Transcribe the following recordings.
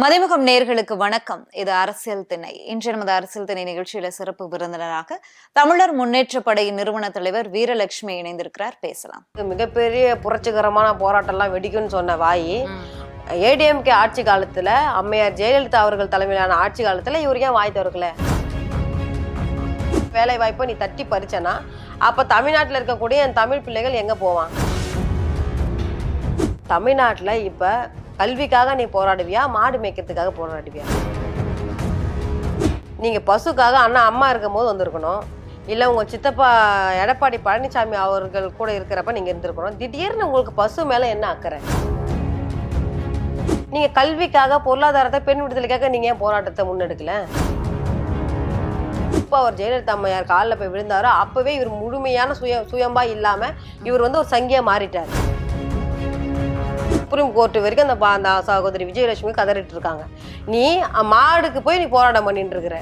மதிமுகம் நேர்களுக்கு வணக்கம். இது அரசியல் திணை. இன்று நமது அரசியல் திணை நிகழ்ச்சியில சிறப்பு விருந்தினராக தமிழர் முன்னேற்ற படையின் நிறுவன தலைவர் வீரலட்சுமி இணைந்திருக்கிறார். பேசலாம். இது மிகப்பெரிய புரட்சிகரமான போராட்டம்லாம் வெடிக்கும்னு சொன்ன வாயி. ஏடிஎம்கே ஆட்சி காலத்துல அம்மையார் ஜெயலலிதா அவர்கள் தலைமையிலான ஆட்சி காலத்துல இவர் ஏன் வாய் திறக்கல? வேலை வாய்ப்பை நீ தட்டி பறிச்சனா அப்ப தமிழ்நாட்டுல இருக்கக்கூடிய என் தமிழ் பிள்ளைகள் எங்க போவான் தமிழ்நாட்டுல இப்ப கல்விக்காக நீ போராடுவியா? மாடு மேய்க்கிறதுக்காக போராடுவியா? நீங்க பசுக்காக அண்ணா அம்மா இருக்கும் போது வந்திருக்கணும். இல்லை உங்கள் சித்தப்பா எடப்பாடி பழனிசாமி அவர்கள் கூட இருக்கிறப்ப நீங்கள் இருந்திருக்கணும். திடீர்னு உங்களுக்கு பசு மேலே என்ன அக்கறை? நீங்கள் கல்விக்காக பொருளாதாரத்தை பெண் விடுதலைக்காக நீங்கள் ஏன் போராட்டத்தை முன்னெடுக்கல? இப்போ அவர் ஜெயலலிதா அம்மையார் காலில் போய் விழுந்தாரோ? அப்போவே இவர் முழுமையான சுய சுயம்பா இல்லாமல் இவர் வந்து ஒரு சங்கியாக மாறிட்டார். சுப்ரீம் கோர்ட் வரைக்கும் அந்த அந்த சகோதரி விஜயலட்சுமி கதறிட்டு இருக்காங்க நீ மாடுக்கு போய் நீ போராட்டம் பண்ணிட்டு இருக்கிற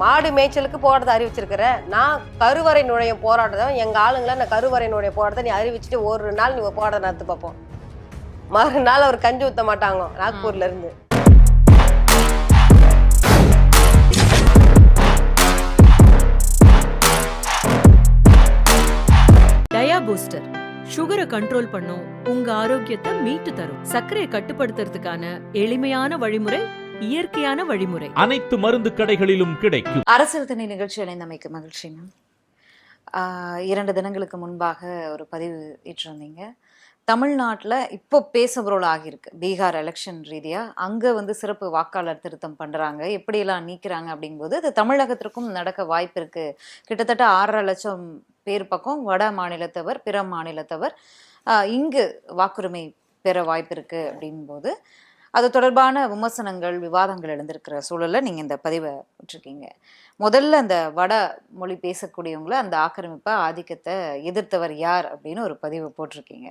மாடு மேய்ச்சலுக்கு போராட்டத்தை அறிவிச்சிருக்கிற. நான் கருவறை நுழைய போராட்டத்தை எங்க ஆளுங்களை நான் கருவறை நுழைய போராட்டத்தை நீ அறிவிச்சுட்டு ஒரு நாள் நீ போராட்டம் நடத்து பார்ப்போம் மறுநாள் அவர் கஞ்சி ஊத்த மாட்டாங்க நாக்பூர்ல இருந்து. டயா பூஸ்டர். சுகரை கண்ட்ரோல் பண்ணும் உங்க ஆரோக்கியத்தை மீட்டு தரும். சர்க்கரையை கட்டுப்படுத்துறதுக்கான எளிமையான வழிமுறை இயற்கையான வழிமுறை. அனைத்து மருந்து கடைகளிலும் கிடைக்கும். அரசியல் திணை நிகழ்ச்சி இணைந்தமைக்கு மகிழ்ச்சி இரண்டு தினங்களுக்கு முன்பாக ஒரு பதிவு இட்டிருந்தீங்க. தமிழ்நாட்டில் இப்போ பேசபொருள் ஆகியிருக்கு பீகார் எலெக்ஷன் ரீதியாக அங்கே வந்து சிறப்பு வாக்காளர் திருத்தம் பண்ணுறாங்க எப்படியெல்லாம் நீக்கிறாங்க அப்படிங்கும்போது அது தமிழகத்திற்கும் நடக்க வாய்ப்பு இருக்குது கிட்டத்தட்ட ஆறரை லட்சம் பேர் பக்கம் வட மாநிலத்தவர் பிற மாநிலத்தவர் இங்கு வாக்குரிமை பெற வாய்ப்பு இருக்குது அப்படிங்கும்போது அது தொடர்பான விமர்சனங்கள் விவாதங்கள் எழுந்திருக்கிற சூழலில் நீங்கள் இந்த பதிவை விட்டுருக்கீங்க. முதல்ல அந்த வட மொழி பேசக்கூடியவங்கள அந்த ஆக்கிரமிப்பை ஆதிக்கத்தை எதிர்த்தவர் யார் அப்படின்னு ஒரு பதிவு போட்டிருக்கீங்க.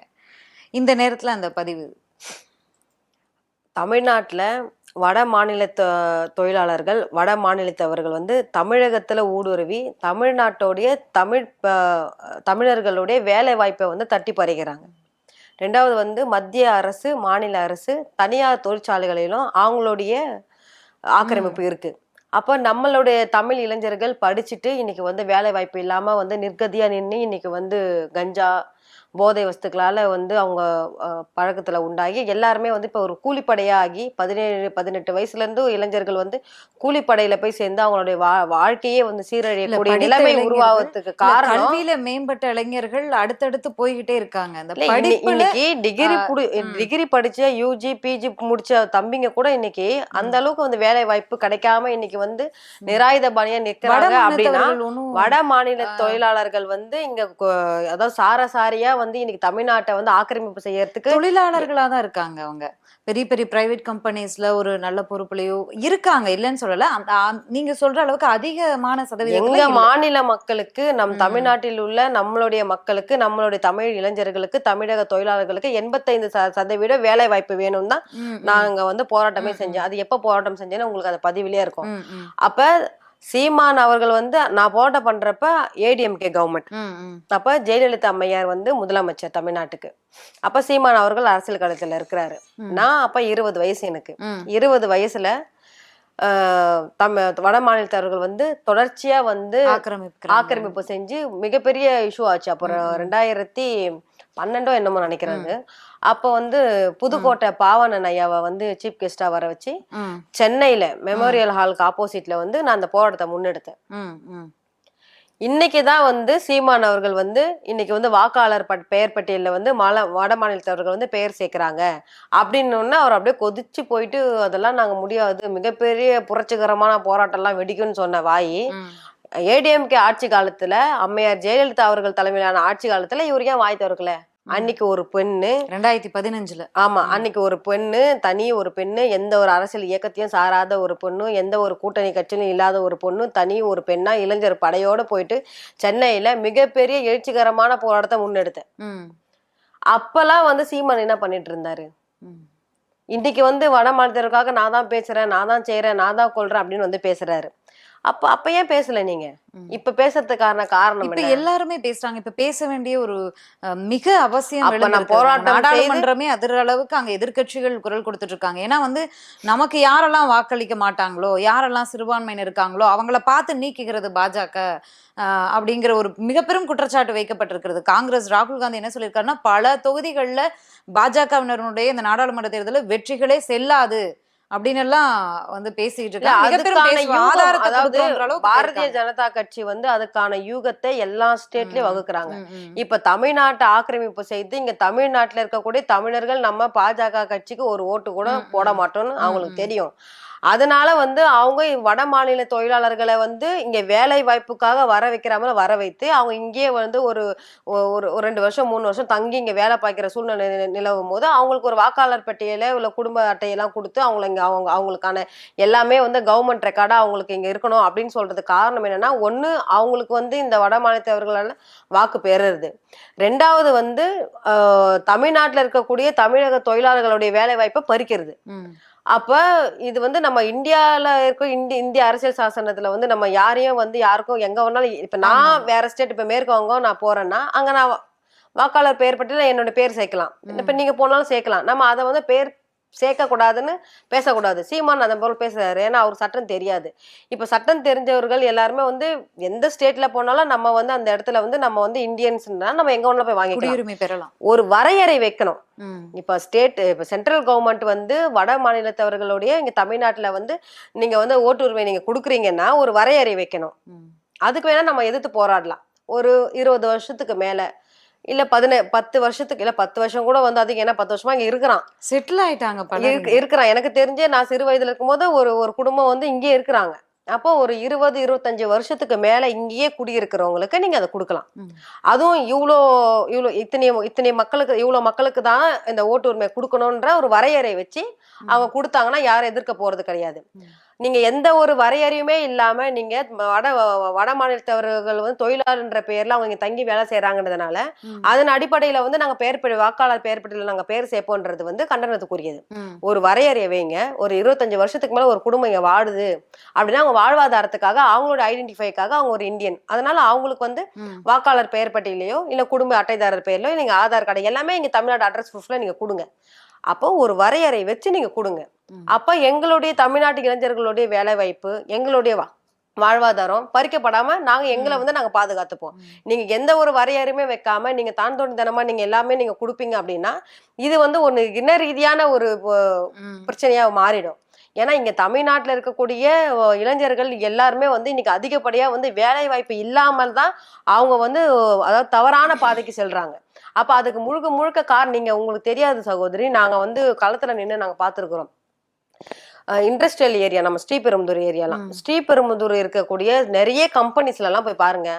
இந்த நேரத்துல அந்த பதிவு. தமிழ்நாட்டில் வட மாநில தொ- தொழிலாளர்கள் வட மாநிலத்தவர்கள் வந்து தமிழகத்தில் ஊடுருவி தமிழ்நாட்டோடைய தமிழ் தமிழர்களுடைய வேலை வாய்ப்பை வந்து தட்டி பறிக்கிறாங்க. ரெண்டாவது வந்து மத்திய அரசு மாநில அரசு தனியார் தொழிற்சாலைகளிலும் அவங்களுடைய ஆக்கிரமிப்பு இருக்கு. அப்போ நம்மளுடைய தமிழ் இளைஞர்கள் படிச்சுட்டு இன்னைக்கு வந்து வேலை வாய்ப்பு இல்லாமல் வந்து நிர்கதியாக நின்று இன்னைக்கு வந்து கஞ்சா போதை வஸ்துக்களால் வந்து அவங்க பழக்கத்தில் உண்டாகி எல்லாருமே வந்து இப்போ ஒரு கூலிப்படையாகி பதினேழு பதினெட்டு வயசுலேருந்து இளைஞர்கள் வந்து கூலிப்படையில் போய் சேர்ந்து அவங்களுடைய வா வாழ்க்கையே வந்து சீரழியக்கூடிய படித்த நிலைமை இல்ல, காரணம் கல்வியில மேம்பட்ட இளைஞர்கள் அடுத்தடுத்து போய்கிட்டே இருக்காங்க. அந்த இன்னைக்கு டிகிரி. டிகிரி படிச்ச யூஜி பிஜி முடிச்ச தம்பிங்க கூட இன்னைக்கு அந்த அளவுக்கு வந்து வேலை வாய்ப்பு கிடைக்காம இன்னைக்கு வந்து நிராயுத பாணியா வட நிக்கிறாங்க அப்படின்னா வட மாநில தொழிலாளர்கள் வந்து இங்க அதாவது சாரசாரியா வந்து இன்னைக்கு தமிழ்நாட்டை வந்து ஆக்கிரமிப்பு செய்யறதுக்கு தொழிலாளர்களா தான் இருக்காங்க அவங்க. பெரிய பெரிய பிரைவேட் கம்பெனிஸ்ல ஒரு நல்ல பொறுப்புலையோ இருக்காங்க இல்லைன்னு சொல்லல. நீங்க சொல்ற அளவுக்கு அதிகமான சதவீதம் எங்க மாநில மக்களுக்கு நம் தமிழ்நாட்டில் உள்ள நம்மளுடைய மக்களுக்கு நம்மளுடைய தமிழ் இளைஞர்களுக்கு தமிழக தொழிலாளர்களுக்கு எண்பத்தைந்து சதவீத வேலை வாய்ப்பு வேணும் தான் நாங்க வந்து போராட்டமே. செஞ்சோம். அது எப்ப போராட்டம் செஞ்சேன்னு உங்களுக்கு அந்த பதிவிலே இருக்கும். அப்ப சீமான் அவர்கள் வந்து நான் போராட்டம் பண்றப்ப ஏடிஎம்கே கவர்மெண்ட் அப்ப ஜெயலலிதா அம்மையார் வந்து முதலமைச்சர் தமிழ்நாட்டுக்கு. அப்ப சீமான் அவர்கள் அரசியல் களத்துல இருக்கிறாரு. நான் அப்ப இருபது வயசு எனக்கு. இருபது வயசுல தம் வட மாநிலத்தவர்கள் வந்து தொடர்ச்சியா வந்து ஆக்கிரமிப்பு செஞ்சு மிகப்பெரிய இஷ்யூ ஆச்சு. அப்புறம். ரெண்டாயிரத்தி பன்னெண்டோ என்னமோ நினைக்கிறாங்க. அப்போ வந்து புதுக்கோட்டை பாவனன் ஐயாவை வந்து சீஃப் கெஸ்டா வர வச்சு சென்னையில மெமோரியல் ஹாலுக்கு ஆப்போசிட்ல வந்து நான் அந்த போராட்டத்தை முன்னெடுத்தேன். இன்னைக்கு தான் வந்து சீமான் அவர்கள் வந்து இன்னைக்கு வந்து வாக்காளர் பட் பெயர் பட்டியலில் வந்து மல வட மாநிலத்தவர்கள் வந்து பெயர் சேர்க்கிறாங்க. அப்படின்னு அவர் அப்படியே கொதிச்சு போயிட்டு அதெல்லாம் நாங்க முடியாது. மிகப்பெரிய புரட்சிகரமான போராட்டம்லாம் வெடிக்கும்னு சொன்ன வாயி ஏடிஎம்கே ஆட்சி காலத்துல அம்மையார் ஜெயலலிதா அவர்கள் தலைமையிலான ஆட்சி காலத்துல இவர் ஏன் வாய் திறக்கல? அன்னைக்கு ஒரு பெண்ணு. ரெண்டாயிரத்தி பதினஞ்சுல. ஆமா. அன்னைக்கு ஒரு பெண்ணு தனி ஒரு பெண்ணு எந்த ஒரு அரசியல் இயக்கத்தையும் சாராத ஒரு பொண்ணு எந்த ஒரு கூட்டணி கட்சியிலும் இல்லாத ஒரு பொண்ணு தனி ஒரு பெண்ணா இளைஞர் படையோட போயிட்டு சென்னையில மிகப்பெரிய எழுச்சிகரமான போராட்டத்தை முன்னெடுத்தேன். அப்பெல்லாம் வந்து சீமான் என்ன பண்ணிட்டு இருந்தாரு? இன்னைக்கு வந்து வட மாநிலத்திற்காக நான் தான் பேசுறேன் நான் தான் செய்றேன் நான் தான் கொள்றேன் அப்படின்னு வந்து பேசுறாரு. அப்ப அப்ப ஏன் பேசல நீங்க. இப்ப பேசுறதுக்கான காரணம் இப்ப எல்லாருமே பேசுறாங்க. இப்ப பேச வேண்டிய ஒரு மிக அவசியம். போராட்டம் நாடாளுமன்றமே அதிர அளவுக்கு அங்க எதிர்க்கட்சிகள் குரல் கொடுத்துட்டு இருக்காங்க ஏன்னா வந்து நமக்கு யாரெல்லாம் வாக்களிக்க மாட்டாங்களோ யாரெல்லாம் சிறுபான்மையினர் இருக்காங்களோ அவங்கள பார்த்து நீக்குகிறது பாஜக அப்படிங்கிற ஒரு மிக பெரும் குற்றச்சாட்டு வைக்கப்பட்டிருக்கிறது. காங்கிரஸ் ராகுல் காந்தி என்ன சொல்லியிருக்காருன்னா பல தொகுதிகளில் பாஜகவினருடைய இந்த நாடாளுமன்ற தேர்தலில் வெற்றிகளே செல்லாது. அப்படின்னு எல்லாம் வந்து பேசிட்டு இருக்காங்க அதாவது பாரதிய. ஜனதா கட்சி வந்து அதுக்கான யூகத்தை எல்லா ஸ்டேட்லயும். வகுக்குறாங்க. இப்ப தமிழ்நாட்டை ஆக்கிரமிப்பு செய்து இங்க தமிழ்நாட்டுல இருக்கக்கூடிய தமிழர்கள் நம்ம பாஜக கட்சிக்கு ஒரு ஓட்டு கூட போட. மாட்டோம்னு அவங்களுக்கு. தெரியும் அதனால வந்து அவங்க வட மாநில தொழிலாளர்களை வந்து இங்கே வேலை வாய்ப்புக்காக வர வைக்கிறாமல் வர வைத்து அவங்க இங்கேயே வந்து ஒரு ஒரு ரெண்டு வருஷம் மூணு வருஷம் தங்கி இங்கே வேலை பார்க்கிற சூழ்நிலை நிலவும் போது அவங்களுக்கு ஒரு வாக்காளர் பட்டியல உள்ள குடும்ப அட்டையெல்லாம் கொடுத்து அவங்கள இங்கே அவங்க அவங்களுக்கான எல்லாமே வந்து கவர்மெண்ட் ரெக்கார்டாக அவங்களுக்கு இங்கே இருக்கணும் அப்படின்னு சொல்றது காரணம் என்னன்னா ஒன்று அவங்களுக்கு வந்து இந்த வட மாநிலத்தவர்களால் வாக்கு பெறுறது. ரெண்டாவது வந்து தமிழ்நாட்டில் இருக்கக்கூடிய தமிழக தொழிலாளர்களுடைய வேலை வாய்ப்பை பறிக்கிறது. அப்ப இது வந்து நம்ம இந்தியால இருக்க இந்தி இந்திய அரசியல் சாசனத்துல வந்து நம்ம யாரையும் வந்து யாருக்கும் எங்க வேணாலும் இப்ப. நான் வேற ஸ்டேட் இப்ப மேற்கு வங்கம் நான் போறேன்னா அங்க நான் வாக்காளர் பெயர் பட்டியல என்னோட பேர் சேர்க்கலாம். இப்ப நீங்க போனாலும் சேர்க்கலாம். நம்ம அதை வந்து பேர் சேர்க்க கூடாதுன்னு பேசக்கூடாது. சீமான் அந்த பொருள் பேசுறாரு. ஏன்னா அவர் சட்டம் தெரியாது. இப்ப சட்டம் தெரிஞ்சவர்கள் எல்லாருமே வந்து எந்த ஸ்டேட்ல போனாலும் நம்ம வந்து அந்த இடத்துல வந்து நம்ம வந்து இந்தியன்ஸ்னா நம்ம எங்க வேணாலும் போய் வாங்கிக்கலாம். குடியுரிமை பெறலாம். ஒரு வரையறை வைக்கணும். இப்ப ஸ்டேட் இப்ப சென்ட்ரல் கவர்மெண்ட் வந்து வட மாநிலத்தவர்களுடைய இங்க தமிழ்நாட்டுல வந்து நீங்க வந்து ஓட்டு உரிமை நீங்க கொடுக்குறீங்கன்னா ஒரு வரையறை வைக்கணும். அதுக்கு வேணா நம்ம எதிர்த்து போராடலாம். ஒரு இருபது வருஷத்துக்கு மேல இல்ல பதினே பத்து வருஷத்துக்கு இல்ல பத்து வருஷம் கூட வந்து அதிகம் ஏன்னா பத்து வருஷமா இங்க இருக்கிறான். செட்டில் ஆயிட்டாங்க இருக்கிறான். எனக்கு தெரிஞ்சே நான் சிறு வயதுல இருக்கும்போது ஒரு ஒரு குடும்பம் வந்து இங்கேயே இருக்கிறாங்க. அப்போ ஒரு இருபது இருபத்தஞ்சு வருஷத்துக்கு மேல இங்கேயே குடியிருக்கிறவங்களுக்கு நீங்க அதை கொடுக்கலாம். அதுவும் இவ்வளோ இவ்வளோ இத்தனை இத்தனை மக்களுக்கு இவ்வளோ மக்களுக்கு தான் இந்த ஓட்டு உரிமை கொடுக்கணுன்ற ஒரு வரையறை வச்சு அவங்க கொடுத்தாங்கன்னா யாரும் எதிர்க்க போறது கிடையாது. ம். நீங்க எந்த ஒரு வரையறையுமே இல்லாம நீங்க வட வட மாநிலத்தவர்கள் வந்து தொழிலாளர்ன்ற பேர்ல அவங்க தங்கி வேலை செய்யறாங்கன்றதுனால ம். அதன் அடிப்படையில வந்து நாங்க பெயர் படி- வாக்காளர் பெயர் பட்டியல நாங்க பேர் சேர்ப்போன்றது வந்து கண்டனத்துக்குரியது. ஒரு வரையறையை வைங்க ஒரு இருபத்தஞ்சு வருஷத்துக்கு மேல ஒரு குடும்பம் இங்க வாழுது அப்படின்னா அவங்க வாழ்வாதாரத்துக்காக அவங்களோட ஐடென்டிஃபைக்காக அவங்க ஒரு இந்தியன் அதனால அவங்களுக்கு வந்து. வாக்காளர் பெயர் பட்டியலையோ இல்ல குடும்ப அட்டைதாரர் பெயர்லயோ நீங்க ஆதார் கார்டு எல்லாமே இங்க தமிழ்நாடு அட்ரஸ் ப்ரூஃப்ல நீங்க கொடுங்க அப்போ ஒரு வரையறை வச்சு நீங்க கொடுங்க. அப்ப எங்களுடைய தமிழ்நாட்டு இளைஞர்களுடைய வேலை வாய்ப்பு எங்களுடைய வாழ்வாதாரம் பறிக்கப்படாம நாங்க எங்களை வந்து நாங்க பாதுகாத்துப்போம். நீங்க எந்த ஒரு வரையறையுமே வைக்காம நீங்க தான் தோண்டித்தனமா நீங்க எல்லாமே நீங்க கொடுப்பீங்க அப்படின்னா இது வந்து ஒண்ணு இன ரீதியான ஒரு. பிரச்சனையா மாறிடும் ஏன்னா இங்க தமிழ்நாட்டுல இருக்கக்கூடிய இளைஞர்கள் எல்லாருமே வந்து இன்னைக்கு அதிகப்படியா வந்து வேலை வாய்ப்பு இல்லாமல் தான் அவங்க வந்து அதாவது தவறான பாதைக்கு செல்றாங்க அப்ப அதுக்கு முழுக்க முழுக்க காரணம் நீங்க உங்களுக்கு தெரியாது சகோதரி நாங்க வந்து களத்துல நின்று நாங்க பார்த்திருக்கிறோம் இண்டஸ்ட்ரியல் ஏரியா நம்ம ஸ்ரீபெரும்புதூர் ஏரியாலாம். ஸ்ரீபெரும்புதூர் இருக்கக்கூடிய நிறைய கம்பெனிஸ்ல எல்லாம் போய் பாருங்க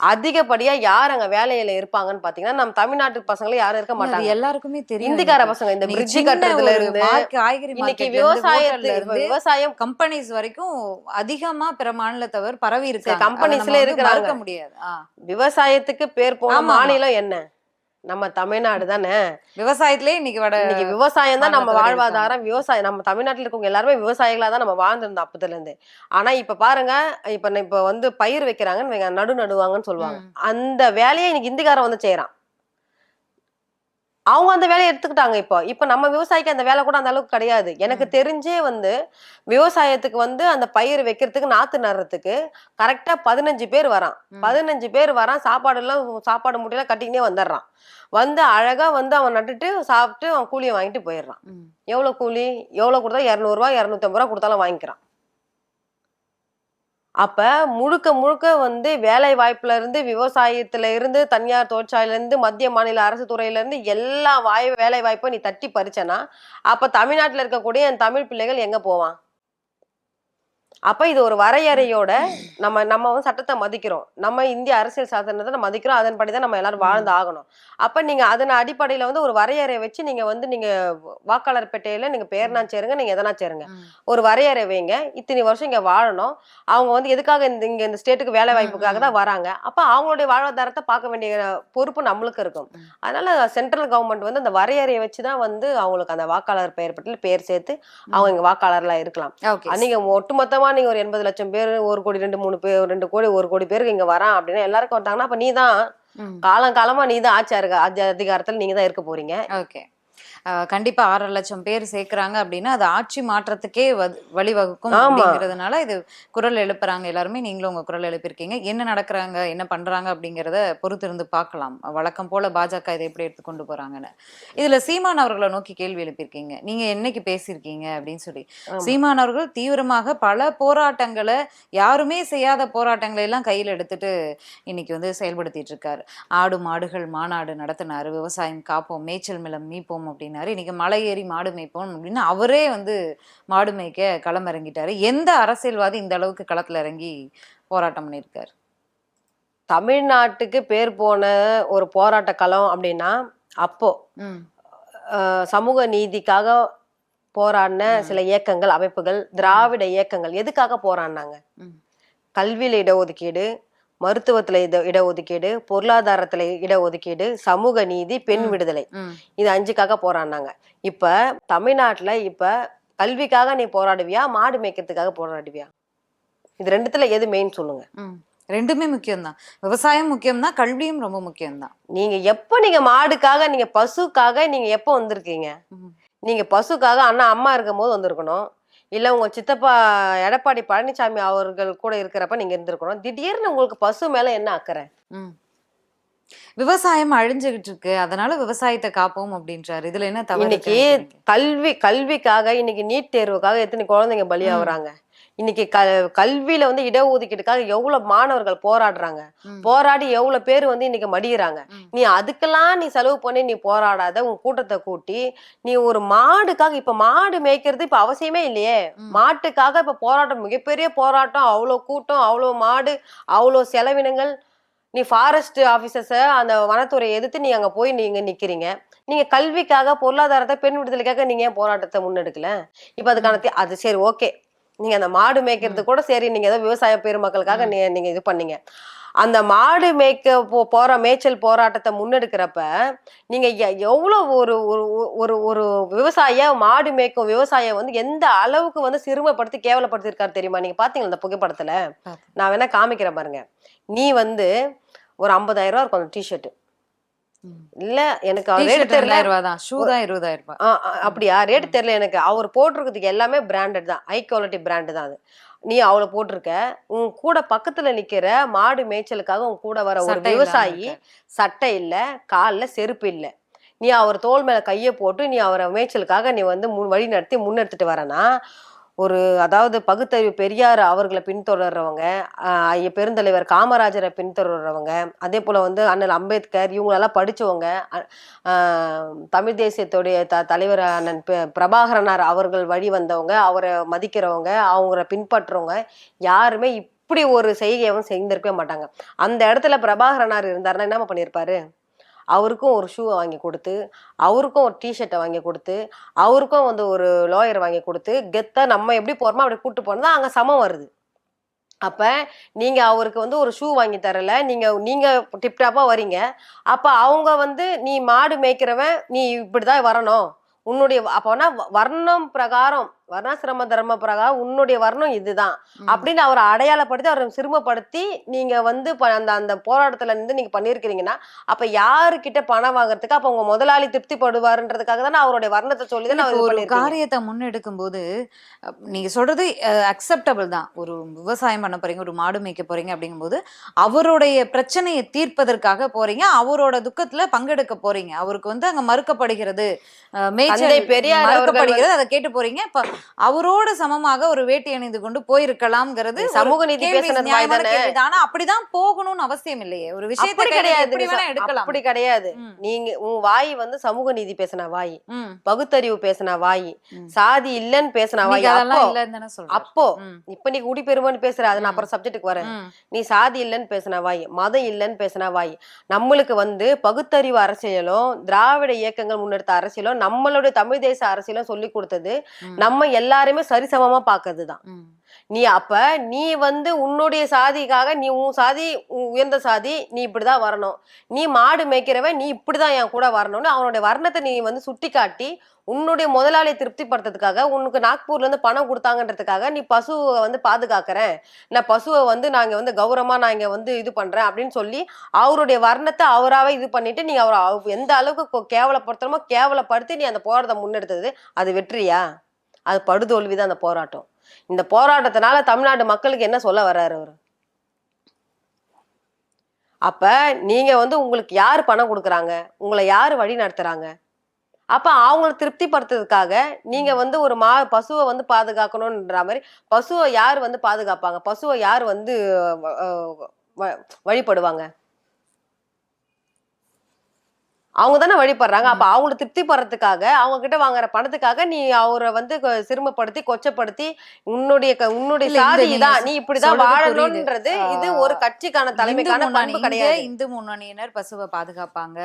அதிகப்படியா யார் அங்க வேலையில இருப்பாங்கன்னு பாத்தீங்கன்னா நம்ம தமிழ்நாட்டு பசங்களே யாரும் இருக்க மாட்டாங்க எல்லாருக்குமே தெரியும் இந்திக்கார. பசங்க இந்த பிரிட்ஜ் கட்டுறதுல இருந்து காய்கறி இன்னைக்கு marketல இருந்து, hotelல விவசாயத்து இப்ப இருந்து விவசாயம் கம்பெனிஸ் வரைக்கும் அதிகமா பிற மாநிலத்தவர் பரவி இருக்காங்க companies அதை நம்ம ல வந்து இருக்கிறாங்க. முடியாது. விவசாயத்துக்கு பேர் போன. மாநிலம் என்ன நம்ம தமிழ்நாடு தானே? விவசாயத்திலே இன்னைக்கு வட இன்னைக்கு விவசாயம் தான் நம்ம வாழ்வாதாரம் விவசாயம் நம்ம தமிழ்நாட்டுல இருக்கவங்க எல்லாருமே விவசாயிகளா தான் நம்ம வாழ்ந்திருந்தோம் அப்பத்துல இருந்து ஆனா இப்ப பாருங்க இப்ப இப்ப வந்து பயிர் வைக்கிறாங்கன்னு நடு நடுவாங்கன்னு சொல்லுவாங்க. அந்த வேலையை இன்னைக்கு இந்திக்காரன் வந்து செய்யறான் அவங்க அந்த வேலையை எடுத்துக்கிட்டாங்க இப்போ. இப்ப நம்ம விவசாயிக்கு அந்த வேலை கூட அந்த அளவுக்கு கிடையாது. எனக்கு தெரிஞ்சே வந்து விவசாயத்துக்கு வந்து அந்த பயிர் வைக்கிறதுக்கு நாத்து நடுறதுக்கு கரெக்டா பதினஞ்சு பேர் வரான். பதினஞ்சு பேர் வரான். சாப்பாடு எல்லாம் சாப்பாடு முட்டையெல்லாம் கட்டிக்கினே வந்துடுறான். வந்து அழகா வந்து அவன் நட்டுட்டு சாப்பிட்டு அவன் கூலியை வாங்கிட்டு போயிடுறான். ம். எவ்வளவு கூலி? எவ்வளவு கொடுத்தா? இரநூறுவா இரநூத்தம்பது ரூபா கொடுத்தாலும் வாங்கிக்கிறான். அப்ப முழுக்க முழுக்க வந்து வேலை வாய்ப்புல இருந்து விவசாயத்துல இருந்து தனியார் தொழிற்சாலையில இருந்து மத்திய மாநில அரசு துறையில இருந்து எல்லா வாய் வேலை வாய்ப்பும் நீ தட்டி பறிச்சனா அப்ப தமிழ்நாட்டுல இருக்கக்கூடிய என் தமிழ் பிள்ளைகள் எங்க போவான்? அப்ப இது ஒரு வரையறையோட நம்ம நம்ம வந்து சட்டத்தை மதிக்கிறோம். நம்ம இந்திய அரசியல் சாசனத்தை நம்ம மதிக்கிறோம். அதன்படி தான் நம்ம எல்லாரும் வாழ்ந்து ஆகணும். அப்ப நீங்க அதன் அடிப்படையில வந்து ஒரு வரையறை வச்சு நீங்க வந்து நீங்க வாக்காளர் பெட்டையில நீங்க பேர்னா சேருங்க நீங்க எதனா சேருங்க. ஒரு வரையறை வைங்க. இத்தனை வருஷம் இங்க வாழணும். அவங்க வந்து எதுக்காக இந்த இங்க இந்த ஸ்டேட்டுக்கு வேலை வாய்ப்புக்காக தான் வராங்க. அப்ப அவங்களுடைய வாழ்வாதாரத்தை பார்க்க வேண்டிய பொறுப்பு நம்மளுக்கு இருக்கும். அதனால சென்ட்ரல் கவர்மெண்ட் வந்து அந்த வரையறையை வச்சுதான் வந்து அவங்களுக்கு அந்த வாக்காளர் பெயர் பட்டியல் பேர் சேர்த்து அவங்க இங்க வாக்காளர்லாம் இருக்கலாம். நீங்க ஒட்டுமொத்தமா நீங்க ஒரு எண்பது லட்சம் பேர் ஒரு கோடி ரெண்டு மூணு பேர் ரெண்டு கோடி ஒரு கோடி பேருக்கு இங்க வரான் அப்படின்னா எல்லாருக்கும் வந்தாங்கன்னா அப்ப நீ தான். காலம் காலமா நீ தான் ஆட்சியா இருக்க அதிகாரத்துல நீங்க தான் இருக்க போறீங்க ஓகே கண்டிப்பா ஆறரை லட்சம் பேர் சேர்க்கறாங்க அப்படின்னா அது ஆட்சி மாற்றத்துக்கே வ- வழிவகுக்கும். அப்படிங்கிறதுனால இது குரல் எழுப்புறாங்க எல்லாருமே. நீங்களும் உங்க குரல் எழுப்பியிருக்கீங்க. என்ன நடக்கிறாங்க என்ன பண்றாங்க அப்படிங்கிறத பொறுத்திருந்து பார்க்கலாம். வழக்கம் போல பாஜக இதை எப்படி எடுத்துக்கொண்டு போறாங்கன்னு. இதுல சீமான் அவர்களை நோக்கி கேள்வி எழுப்பியிருக்கீங்க. நீங்க என்னைக்கு பேசியிருக்கீங்க அப்படின்னு சொல்லி. சீமான் அவர்கள் தீவிரமாக பல போராட்டங்களை யாருமே செய்யாத போராட்டங்களை எல்லாம் கையில் எடுத்துட்டு இன்னைக்கு வந்து செயல்படுத்திட்டு இருக்காரு. ஆடு மாடுகள் மாநாடு நடத்தினாரு. விவசாயம் காப்போம் மேய்ச்சல் நிலம் மீட்போம் அப்படின்னாரு. இன்னைக்கு மலை ஏறி மாடு மேய்ப்போம் அப்படின்னு அவரே வந்து மாடு மேய்க்க களமிறங்கிட்டாரு. எந்த அரசியல்வாதி இந்த அளவுக்கு களத்துல இறங்கி போராட்டம் பண்ணியிருக்காரு? தமிழ்நாட்டுக்கு பேர் போன ஒரு போராட்ட களம் அப்படின்னா அப்போ சமூக நீதிக்காக போராடின சில இயக்கங்கள் அமைப்புகள் திராவிட இயக்கங்கள் எதுக்காக போராடினாங்க. கல்வியில இடஒதுக்கீடு மருத்துவத்துல இட இடஒதுக்கீடு பொருளாதாரத்துல இடஒதுக்கீடு சமூக நீதி பெண். விடுதலை. இது அஞ்சுக்காக போராடினாங்க. இப்ப தமிழ்நாட்டுல இப்ப கல்விக்காக நீ போராடுவியா? மாடு மேய்க்கிறதுக்காக போராடுவியா? இது ரெண்டுத்துல எது மெயின் சொல்லுங்க? ரெண்டுமே முக்கியம்தான். விவசாயம் முக்கியம்தான் கல்வியும் ரொம்ப முக்கியம்தான். நீங்க எப்ப நீங்க மாடுக்காக நீங்க பசுக்காக நீங்க எப்ப வந்திருக்கீங்க. நீங்க பசுக்காக அண்ணா அம்மா இருக்கும் போது வந்திருக்கணும். இல்ல உங்க சித்தப்பா எடப்பாடி பழனிசாமி அவர்கள் கூட இருக்கிறப்ப நீங்க இருந்திருக்கணும். திடீர்னு உங்களுக்கு பசு மேல என்ன அக்கறை? விவசாயம் அழிஞ்சுகிட்டு இருக்கு. அதனால விவசாயத்தை காப்போம் அப்படின்றாரு. இதுல என்ன தவறு இன்னைக்கு? கல்வி கல்விக்காக இன்னைக்கு நீட் தேர்வுக்காக எத்தனை குழந்தைங்க பலியாகுறாங்க இன்னைக்கு க கல்வியில வந்து இடஒதுக்கீட்டுக்காக எவ்வளவு மாணவர்கள் போராடுறாங்க. போராடி எவ்வளவு பேர் வந்து இன்னைக்கு மடியிறாங்க? ம். நீ அதுக்கெல்லாம் நீ செலவு பண்ணி நீ போராடாத உன் கூட்டத்தை கூட்டி நீ ஒரு மாடுக்காக இப்ப மாடு மேய்க்கிறது இப்ப அவசியமே இல்லையே. மாட்டுக்காக இப்ப போராட்டம் மிகப்பெரிய போராட்டம். அவ்வளோ கூட்டம் அவ்வளோ மாடு அவ்வளோ செலவினங்கள். நீ ஃபாரஸ்ட் ஆபீசர்ஸ அந்த வனத்துறையை எதிர்த்து நீ அங்க போய் நீங்க நிக்கிறீங்க. நீங்க கல்விக்காக பொருளாதாரத்தை பெண் விடுதலைக்காக நீங்க ஏன் போராட்டத்தை முன்னெடுக்கல? இப்ப அதுக்கான அது சரி ஓகே. நீங்க அந்த மாடு மேய்க்கிறது கூட சரி நீங்க ஏதோ விவசாய பெருமக்களுக்காக நீங்க இது பண்ணீங்க. அந்த மாடு மேய்க்க போ போற மேய்ச்சல் போராட்டத்தை முன்னெடுக்கிறப்ப நீங்க எ- எவ்வளவு ஒரு ஒரு ஒரு விவசாய மாடு மேய்க்கும் விவசாய வந்து எந்த அளவுக்கு வந்து சிறுமைப்படுத்தி கேவலப்படுத்திருக்காரு தெரியுமா? நீங்க பாத்தீங்களா இந்த புகைப்படத்துல. நான் வேணா காமிக்கிறேன் பாருங்க. நீ வந்து ஒரு ஐம்பதாயிரம் ரூபா இருக்கும் அந்த டிஷர்ட். இல்ல எனக்கு ரேட் தெரியல. ரூபாய் தான் ஷூ தான் இருபதாயிரம் ரூபாய் அப்படியா? ரேட் தெரியல எனக்கு. அவர் போட்டிருக்கிறதுக்கு எல்லாமே பிராண்டட் தான். ஹை குவாலிட்டி பிராண்டு தான் அது. நீ அவளை போட்டிருக்க. உன் கூட பக்கத்துல நிக்கிற மாடு மேய்ச்சலுக்காக உன் கூட வர ஒரு விவசாயி. சட்டை இல்ல கால்ல செருப்பு இல்ல. நீ அவர் தோள் மேல கையை போட்டு நீ அவரை மேய்ச்சலுக்காக நீ வந்து முன் வழி நடத்தி முன்னெடுத்துட்டு வரனா ஒரு அதாவது பகுத்தறிவு பெரியார் அவர்களை பின்தொடர்றவங்க ஐய பெருந்தலைவர் காமராஜரை பின்தொடர்றவங்க அதே போல் வந்து அண்ணல் அம்பேத்கர் இவங்களெல்லாம் படித்தவங்க தமிழ் தேசியத்துடைய த தலைவர் அண்ணன் பிரபாகரனார் அவர்கள் வழி வந்தவங்க அவரை மதிக்கிறவங்க அவங்கள பின்பற்றுறவங்க யாருமே இப்படி ஒரு செய்கையவும் செய்திருக்கவே மாட்டாங்க. அந்த இடத்துல பிரபாகரனார் இருந்தாருன்னா என்ன பண்ணியிருப்பாரு? அவருக்கும் ஒரு ஷூவை வாங்கி கொடுத்து அவருக்கும் ஒரு டிஷர்ட்டை வாங்கி கொடுத்து அவருக்கும் வந்து ஒரு லாயர் வாங்கி கொடுத்து கெத்தாக நம்ம எப்படி போகிறோமோ அப்படி கூட்டு போனால் அங்கே சமம் வருது. அப்போ நீங்கள் அவருக்கு வந்து ஒரு ஷூ வாங்கி தரல நீங்கள் நீங்கள் டிப்டாப்பாக வரீங்க அப்போ அவங்க வந்து நீ மாடு மேய்க்கிறவன் நீ இப்படிதான் வரணும். உன்னுடைய அப்போனா வர்ணம் பிரகாரம் வர்ணாசிரம தர்ம பிரகாரம் உன்னுடைய வர்ணம் இதுதான். அப்படின்னு அவரை அடையாளப்படுத்தி அவரை சிறுமப்படுத்தி நீங்க வந்து அந்த அந்த போராட்டத்துல இருந்து நீங்க பண்ணிருக்கிறீங்கன்னா அப்ப யாருக்கிட்ட பணம் வாங்குறதுக்கு அப்ப உங்க முதலாளி திருப்திப்படுவாருன்றதுக்காக தானே அவருடைய வர்ணத்தை சொல்லி தானே ஒரு காரியத்தை முன்னெடுக்கும் போது நீங்க சொல்றது அக்செப்டபிள் தான். ஒரு விவசாயம் பண்ண போறீங்க ஒரு மாடு மேய்க்க போறீங்க அப்படிங்கும்போது அவருடைய பிரச்சனையை தீர்ப்பதற்காக போறீங்க அவரோட துக்கத்துல பங்கெடுக்க போறீங்க. அவருக்கு வந்து அங்க மறுக்கப்படுகிறது மேய்ச்சல் அவர்கள் மறுக்கப்படுகிறது அதை கேட்டு போறீங்க. அவரோட சமமாக ஒரு வேட்டி அணிந்து கொண்டு போயிருக்கலாம்ங்கிறது சமூக நீதி. ஆனா அப்படிதான் போகணும்னு அவசியம் இல்லையே. ஒரு விஷயத்தை கிடையாது எடுக்கலாம். அப்படி கிடையாது. நீங்க உன் வாய் வந்து சமூக நீதி பேசின வாய் பகுத்தறிவு பேசின வாய். சாதி இல்லைன்னு பேசின வாய். அப்போ இப்ப நீ குடிபெருமைன்னு பேசுற அது நான். அப்புறம் சப்ஜெக்ட்டுக்கு வரேன். நீ சாதி இல்லைன்னு பேசின வாய் மதம் இல்லைன்னு பேசின வாய். நம்மளுக்கு வந்து பகுத்தறிவு அரசியலும் திராவிட இயக்கங்கள் முன்னெடுத்த அரசியலும் நம்மளுடைய தமிழ் தேச அரசியலும் சொல்லி கொடுத்தது ம், நம்ம எல்லாருமே சரிசமமா பார்க்கறது தான் நீ அப்ப நீ வந்து உன்னுடைய சாதிக்காக நீ உன் சாதி உயர்ந்த சாதி நீ இப்படிதான் வரணும். நீ மாடு மேய்க்கிறவன் நீ இப்படிதான் என் கூட வரணும்னு அவனுடைய வர்ணத்தை நீ வந்து சுட்டி காட்டி உன்னுடைய முதலாளியை திருப்திப்படுத்துறதுக்காக உனக்கு நாக்பூர்ல இருந்து பணம் கொடுத்தாங்கன்றதுக்காக நீ பசுவை வந்து பாதுகாக்கிறேன். நான் பசுவை வந்து நாங்க வந்து கௌரவமா நான் இங்க வந்து இது பண்றேன் அப்படின்னு சொல்லி அவருடைய வர்ணத்தை அவராவே இது பண்ணிட்டு நீ அவரை அவ- எந்த அளவுக்கு கேவலப்படுத்தணுமோ கேவலப்படுத்தி நீ அந்த போராட்டத்தை முன்னெடுத்தது. அது வெற்றியா? அது படுதோல்விதான் அந்த போராட்டம். இந்த போராட்டத்தினால தமிழ்நாட்டு மக்களுக்கு என்ன சொல்ல வர்றாரு அவர்? அப்ப நீங்க வந்து உங்களுக்கு யார் பணம் கொடுக்குறாங்க? உங்களை யார் வழி நடத்துறாங்க? அப்ப அவங்கள திருப்திப்படுத்துறதுக்காக நீங்க வந்து ஒரு மா பசுவை வந்து பாதுகாக்கணும்ன்ற மாதிரி பசுவை யார் வந்து பாதுகாப்பாங்க? பசுவை யார் வந்து வ- வழிபடுவாங்க? அவங்க தானே வழிபடுறாங்க. அப்ப அவங்கள திருப்திப்படுறதுக்காக அவங்க கிட்ட வாங்குற பணத்துக்காக நீ அவரை வந்து சிறுமப்படுத்தி கொச்சப்படுத்தி உன்னுடைய உன்னுடைய சாதி நீ இப்படிதான் வாழணும்ன்றது. இது ஒரு கட்சிக்கான தலைமைக்கான பண்பு கிடையாது. இந்து முன்னணியினர் பசுவை பாதுகாப்பாங்க.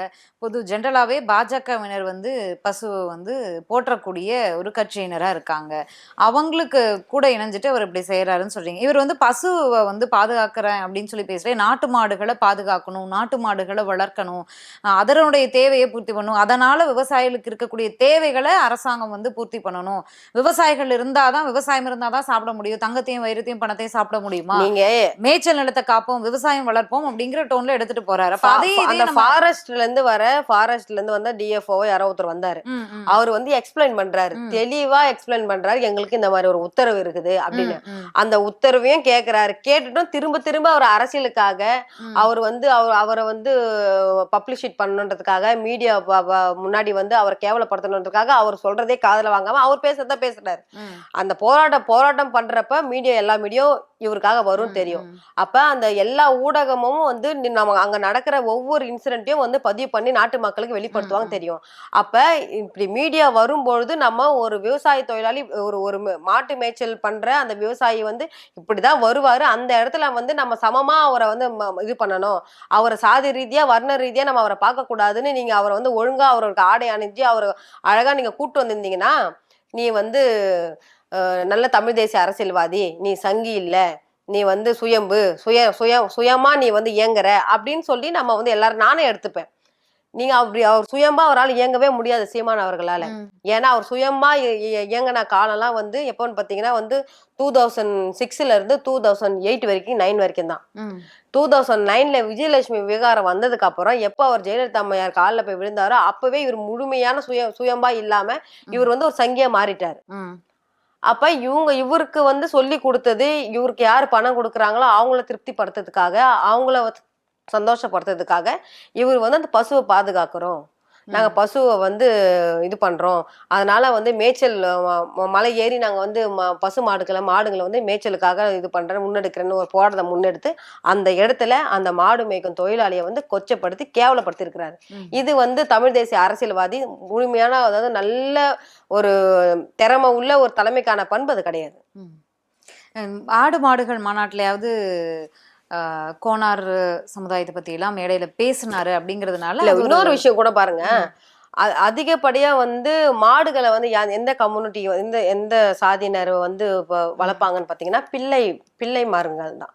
பொது ஜென்ரலாவே பாஜகவினர் வந்து பசுவை வந்து போற்றக்கூடிய ஒரு கட்சியினரா இருக்காங்க. அவங்களுக்கு கூட இணைஞ்சிட்டு அவர் இப்படி செய்யறாருன்னு சொல்றீங்க. இவர் வந்து பசுவை வந்து பாதுகாக்கிறேன் அப்படின்னு சொல்லி பேசுறேன். நாட்டு மாடுகளை பாதுகாக்கணும் நாட்டு மாடுகளை வளர்க்கணும். அதனுடைய தேவையை பூர்த்தி பண்ணணும் அதனால விவசாயிகளுக்கு இருக்கக்கூடிய தேவைகளை அரசாங்கம் வந்து பூர்த்தி பண்ணணும். விவசாயிகள் இருந்தாதான் விவசாயம் இருந்தாதான் சாப்பிட முடியும். தங்கத்தையும் வைரத்தையும் பணத்தையும் சாப்பிட முடியுமா? நீங்க மேய்ச்சல் நிலத்தை காப்போம் விவசாயம் வளர்ப்போம் அப்படிங்கிற டோன்ல எடுத்துட்டு போறாரு. அப்ப அதே அந்த ஃபாரஸ்ட்ல இருந்து வர ஃபாரஸ்ட்ல இருந்து வந்த டிஎஃப்ஓ யாரோ ஒருத்தர் வந்தாரு. அவர் வந்து எக்ஸ்பிளைன் பண்றாரு. தெளிவா எக்ஸ்பிளைன் பண்றாரு. எங்களுக்கு இந்த மாதிரி ஒரு உத்தரவு இருக்குது அப்படின்னு. அந்த உத்தரவையும் கேக்குறாரு. கேட்டுட்டும் திரும்ப திரும்ப அவர் அரசியலுக்காக. அவர் வந்து அவர் அவரை வந்து பப்ளிஷிட் பண்ணணுன்றதுக்காக மீடியா முன்னாடி வந்து அவர் கேவலப்படுத்தணுன்றதுக்காக அவர் சொல்றதே காதுல வாங்காம அவர் பேசுறதா பேசுறாரு. அந்த போராட்டம் போராட்டம் பண்றப்ப மீடியா எல்லா மீடியாவும் இவருக்காக வரும் தெரியும். அப்ப அந்த எல்லா ஊடகமும் வந்து நம்ம அங்க நடக்கிற ஒவ்வொரு இன்சிடென்ட்டையும் வந்து பதிவு பண்ணி நாட்டு மக்களுக்கு வெளிப்படுத்துவாங்க. தெரியும். அப்ப இப்படி மீடியா வரும்பொழுது நம்ம ஒரு விவசாய தொழிலாளி ஒரு ஒரு மாட்டு மேய்ச்சல் பண்ற அந்த விவசாயி வந்து இப்படிதான் வருவாரு. அந்த இடத்துல வந்து நம்ம சமமா அவரை வந்து இது பண்ணணும். அவரை சாதி ரீதியா வர்ண ரீதியா நம்ம அவரை பார்க்க கூடாதுன்னு நீங்க அவரை வந்து ஒழுங்கா அவருக்கு ஆடை அணிஞ்சு அவர் அழகா நீங்க கூட்டு வந்திருந்தீங்கன்னா நீ வந்து நல்ல தமிழ் தேசிய அரசியல்வாதி நீ சங்கி இல்ல நீ வந்து சுயம்பு சுய சுய சுயமா நீ வந்து இயங்குற அப்படின்னு சொல்லி நம்ம வந்து எல்லாரும் நானே எடுத்துப்பேன். நீங்க அப்படி அவர் சுயமா அவரால் இயங்கவே முடியாது சீமான் அவர்களால. ஏன்னா அவர் சுயமா இயங்கின காலம்லாம் வந்து எப்போன்னு பார்த்தீங்கன்னா வந்து டூ தௌசண்ட் சிக்ஸ்ல இருந்து டூ தௌசண்ட் எயிட் வரைக்கும் நைன் வரைக்கும் தான். டூ தௌசண்ட் நைன்ல விஜயலட்சுமி விவகாரம் வந்ததுக்கு அப்புறம் எப்போ அவர் ஜெயலலிதா அம்மையார் காலில் போய் விழுந்தாரோ அப்பவே இவர் முழுமையான சுய சுயம்பா இல்லாம இவர் வந்து ஒரு சங்கியா மாறிட்டார். அப்ப இவங்க இவருக்கு வந்து சொல்லி கொடுத்தது இவருக்கு யார் பணம் கொடுக்குறாங்களோ அவங்கள திருப்திப்படுத்துறதுக்காக அவங்கள சந்தோஷப்படுத்துறதுக்காக இவர் வந்து அந்த பசுவை பாதுகாக்கிறோம். நாங்க பசுவை வந்து இது பண்றோம். அதனால வந்து மேய்ச்சல் மலை ஏறி நாங்க வந்து ம- பசு மாடுகளை மாடுகளை வந்து மேய்ச்சலுக்காக இது பண்றேன் முன்னெடுக்கிறேன்னு ஒரு போராட்டத்தை முன்னெடுத்து அந்த இடத்துல அந்த மாடு மேய்க்கும் தொழிலாளியை வந்து கொச்சப்படுத்தி கேவலப்படுத்தி இருக்கிறாரு ம். இது வந்து தமிழ் தேசிய அரசியல்வாதி முழுமையான அதாவது நல்ல ஒரு திறமை உள்ள ஒரு தலைமைக்கான பண்பு அது கிடையாது. ஆடு மாடுகள் மாநாட்டிலயாவது கோனார் சமுதாயத்தை பத்தி எல்லாம் மேடையில பேசினாரு அப்படிங்கறதுனால இன்னொரு விஷயம் கூட பாருங்க. அதிகப்படியா வந்து மாடுகளை வந்து எந்த கம்யூனிட்டி எந்த எந்த சாதியினர் வந்து வளர்ப்பாங்கன்னு பாத்தீங்கன்னா பிள்ளை பிள்ளை மாருங்கள் தான்.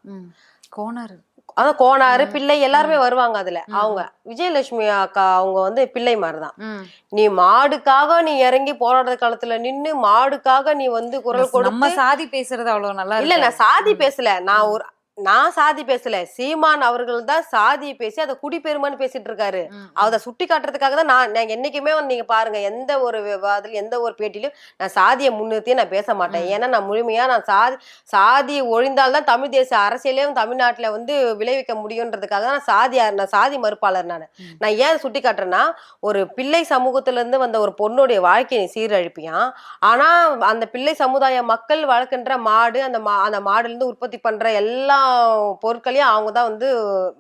கோனார். அதான் கோனாறு. பிள்ளை எல்லாருமே வருவாங்க அதுல. அவங்க விஜயலட்சுமி அக்கா அவங்க வந்து பிள்ளை மாதிரி தான். ம். நீ மாடுக்காக நீ இறங்கி போராட்ட காலத்துல நின்னு மாடுக்காக நீ வந்து குரல் நம்ம கொடுத்து சாதி பேசுறது அவ்வளவு நல்லா இல்ல. நான் சாதி பேசல. நான் ஒரு நான் சாதி பேசல. சீமான் அவர்கள் தான் சாதி பேசி அதை குடிப்பெருமைன்னு பேசிட்டு இருக்காரு. அதை சுட்டி காட்டுறதுக்காக தான் நான் நான் என்னைக்குமே நீங்க பாருங்க எந்த ஒரு விவாதத்தில் எந்த ஒரு பேட்டிலையும் நான் சாதியை முன்னிறுத்தியே நான் பேச மாட்டேன். ஏன்னா நான் முழுமையா நான் சாதி சாதி ஒழிந்தால்தான் தமிழ் தேச அரசியலே தமிழ்நாட்டுல வந்து விளைவிக்க முடியுன்றதுக்காக தான் நான் சாதி நான் சாதி மறுப்பாளர் நான். நான் ஏன் சுட்டி காட்டுறேன்னா ஒரு பிள்ளை சமூகத்துல இருந்து வந்த ஒரு பொண்ணுடைய வாழ்க்கையை சீரழிப்பியான் ஆனா அந்த பிள்ளை சமுதாய மக்கள் வளர்க்கின்ற மாடு அந்த மா அந்த மாடுல இருந்து உற்பத்தி பண்ற எல்லா பொருட்களையும் அவங்க தான் வந்து